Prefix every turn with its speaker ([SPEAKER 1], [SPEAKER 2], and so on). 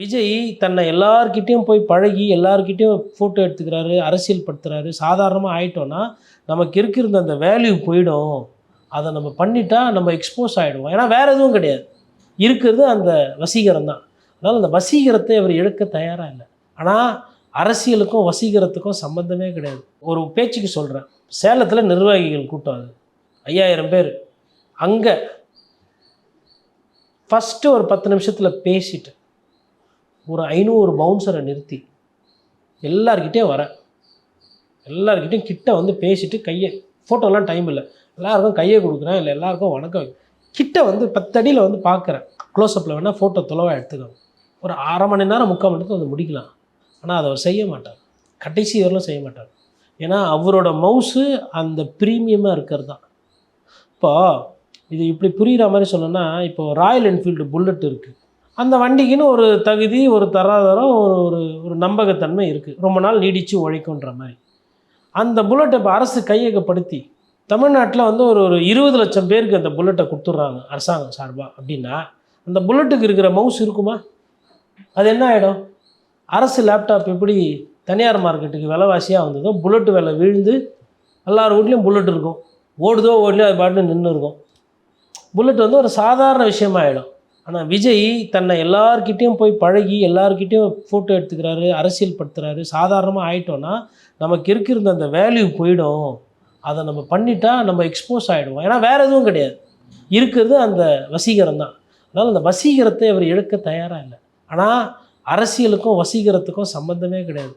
[SPEAKER 1] விஜய் தன்னை எல்லார்கிட்டயும் போய் பழகி எல்லார்கிட்டேயும் ஃபோட்டோ எடுத்துக்கிறாரு அரசியல் படுத்துகிறாரு சாதாரணமாக ஆயிட்டோன்னா நமக்கு இருக்கிற அந்த வேல்யூ போயிடும். அதை நம்ம பண்ணிட்டா நம்ம எக்ஸ்போஸ் ஆகிடுவோம் ஏன்னா வேற எதுவும் கிடையாது. இருக்கிறது அந்த வசீகரம் தான். அதனால் அந்த வசீகரத்தை அவர் எடுக்க தயாராக இல்லை. ஆனால் அரசியலுக்கும் வசீகரத்துக்கும் சம்மந்தமே கிடையாது. ஒரு பேச்சுக்கு சொல்கிறேன் சேலத்தில் நிர்வாகிகள் கூட்டம் அது. ஐயாயிரம் பேர். அங்கே ஃபஸ்ட்டு ஒரு பத்து நிமிஷத்தில் பேசிட்டு ஒரு ஐநூறு பவுன்சரை நிறுத்தி எல்லார்கிட்டேயும் வரேன் எல்லார்கிட்டையும் கிட்ட வந்து பேசிட்டு கையை ஃபோட்டோலாம் டைம் இல்லை. எல்லாருக்கும் கையை கொடுக்குறேன். இல்லை எல்லாருக்கும் வணக்கம். கிட்ட வந்து பத்தடியில் வந்து பார்க்குறேன் க்ளோஸ்அப்பில் வேணால் ஃபோட்டோ தொலைவாக எடுத்துக்கோங்க. ஒரு அரை மணி நேரம் முக்கால் மணி நேரத்தில் வந்து முடிக்கலாம். ஆனால் அதை அவர் செய்ய மாட்டார். கடைசி வரலும் செய்ய மாட்டார். ஏன்னா அவரோட மவுஸு அந்த ப்ரீமியமாக இருக்கிறது தான். இப்போ இது இப்படி புரிகிற மாதிரி சொல்லணும்னா இப்போ ராயல் என்ஃபீல்டு புல்லட் இருக்குது அந்த வண்டிக்குன்னு ஒரு தகுதி ஒரு தராதரம் ஒரு ஒரு ஒரு நம்பகத்தன்மை இருக்குது ரொம்ப நாள் நீடித்து உழைக்குன்ற மாதிரி. அந்த புல்லட்டை இப்போ அரசு கையகப்படுத்தி தமிழ்நாட்டில் வந்து ஒரு ஒரு இருபது லட்சம் பேருக்கு அந்த புல்லட்டை கொடுத்துட்றாங்க அரசாங்கம் சார்பாக அப்படின்னா அந்த புல்லட்டுக்கு இருக்கிற மவுஸ் இருக்குமா? அது என்ன ஆகிடும் அரசு லேப்டாப் எப்படி தனியார் மார்க்கெட்டுக்கு விலைவாசியாக வந்ததோ புல்லட்டு விலை விழுந்து எல்லார் வீட்லேயும் புல்லட் இருக்கும். ஓடுதோ ஓடலையோ அது பாட்டு நின்று இருக்கும் புல்லட் வந்து ஒரு சாதாரண விஷயமாயிடும் ஆனால் விஜய் தன்னை எல்லார்கிட்டயும் போய் பழகி எல்லார்கிட்டயும் ஃபோட்டோ எடுத்துக்கிறாரு அரசியல் படுத்துகிறாரு சாதாரணமாக ஆயிட்டோன்னா நமக்கு இருக்கிற அந்த வேல்யூ போயிடும். அதை நம்ம பண்ணிட்டா நம்ம எக்ஸ்போஸ் ஆகிடுவோம் ஏன்னா வேறு எதுவும் கிடையாது. இருக்கிறது அந்த வசீகரம் தான். அதனால் அந்த வசீகரத்தை அவர் எடுக்க தயாராக இல்லை. ஆனால் அரசியலுக்கும் வசீகரத்துக்கும் சம்மந்தமே கிடையாது.